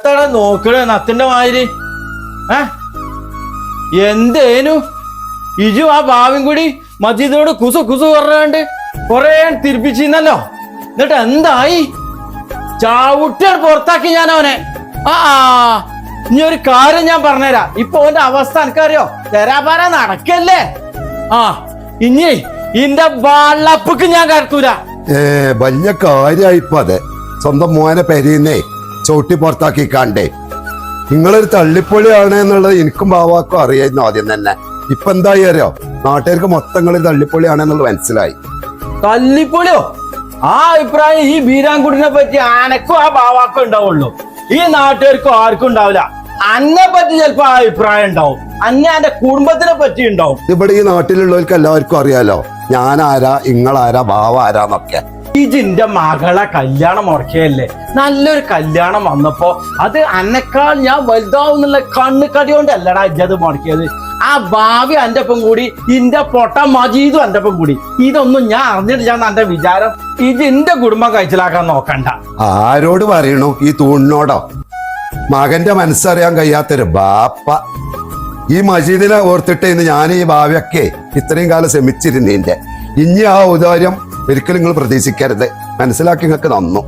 എത്ര നോക്കണേ? നത്തിന്റെ മാതിരി. ഏ? എന്തേനു? ഇജു ആ ഭാവിയും കൂടി മജീദിനോട് കുസു കുസു പറഞ്ഞാണ്ട് കൊറേ തിരിപ്പിച്ചിരുന്നല്ലോ. എന്നിട്ട് എന്തായി? ചാവുട്ടിയാണ് പുറത്താക്കി ഞാൻ അവനെ ആ. ഇനി ഒരു കാര്യം ഞാൻ പറഞ്ഞുതരാം. ഇപ്പൊ അവന്റെ അവസ്ഥ എനിക്കറിയോ? തരാപാര നടക്കല്ലേ? ആ ഇനി ഇന്റെ വള്ളപ്പക്ക് ഞാൻ കരുത്തൂല ഏ വലിയ കാര്യായിപ്പോ അതെ. സ്വന്തം മോനെ പെരീന്നേ. ചവിട്ടി പുറത്താക്കി കാണ്ടേ. നിങ്ങളൊരു തള്ളിപ്പൊളിയാണ് എന്നുള്ളത് എനിക്കും ബാവാക്കും അറിയായിരുന്നു ആദ്യം തന്നെ. ഇപ്പൊ എന്തായി അറിയോ? നാട്ടുകാർക്ക് മൊത്തം നിങ്ങൾ തള്ളിപ്പൊളിയാണ് എന്നുള്ളത് മനസ്സിലായി. തള്ളിപ്പൊളിയോ? ആ അഭിപ്രായം ഈ ബീരാങ്കുടിനെ പറ്റി ആനക്കും ആ ഭാവാക്കും ഉണ്ടാവുള്ളൂ. ഈ നാട്ടുകാർക്കും ആർക്കും ഉണ്ടാവില്ല. അന്നെ പറ്റി ചിലപ്പോ ആ അഭിപ്രായം ഉണ്ടാവും. അന്നെ എന്റെ കുടുംബത്തിനെ പറ്റി ഉണ്ടാവും. ഇവിടെ ഈ നാട്ടിലുള്ളവർക്ക് എല്ലാവർക്കും അറിയാലോ. ഞാനാരാ ഇങ്ങളാരാ? ബാവ ആരാന്നൊക്കെ ഇജിന്റെ മകളെ കല്യാണം ഉറക്കിയല്ലേ? നല്ലൊരു കല്യാണം വന്നപ്പോ അത് അന്നെക്കാൾ ഞാൻ വലുതാവുന്നുള്ള കണ്ണ് കടി കൊണ്ടല്ലടാ ഇജ്ജത് മുടക്കിയത്. ആ ഭാവി എന്റെ ഒപ്പം കൂടി ഇന്റെ പൊട്ട മജീദും എന്റെ ഒപ്പം കൂടി. ഇതൊന്നും ഞാൻ അറിഞ്ഞിട്ടില്ല എന്റെ വിചാരം. ഇത് എന്റെ കുടുംബം കഴിച്ചിലാക്കാൻ നോക്കണ്ട. ആരോട് പറയണു ഈ തൂണിനോടോ? മകന്റെ മനസ്സറിയാൻ കഴിയാത്തൊരു ബാപ്പ. ഈ മജീദിനെ ഓർത്തിട്ട് ഇന്ന് ഞാൻ ഈ ഭാവിയൊക്കെ ഇത്രയും കാലം ശ്രമിച്ചിരുന്നതിന്റെ ഇനി ആ ഔദാര്യം ഒരിക്കലും നിങ്ങൾ പ്രതീക്ഷിക്കരുത്. മനസ്സിലാക്കി നിങ്ങൾക്ക് നന്നു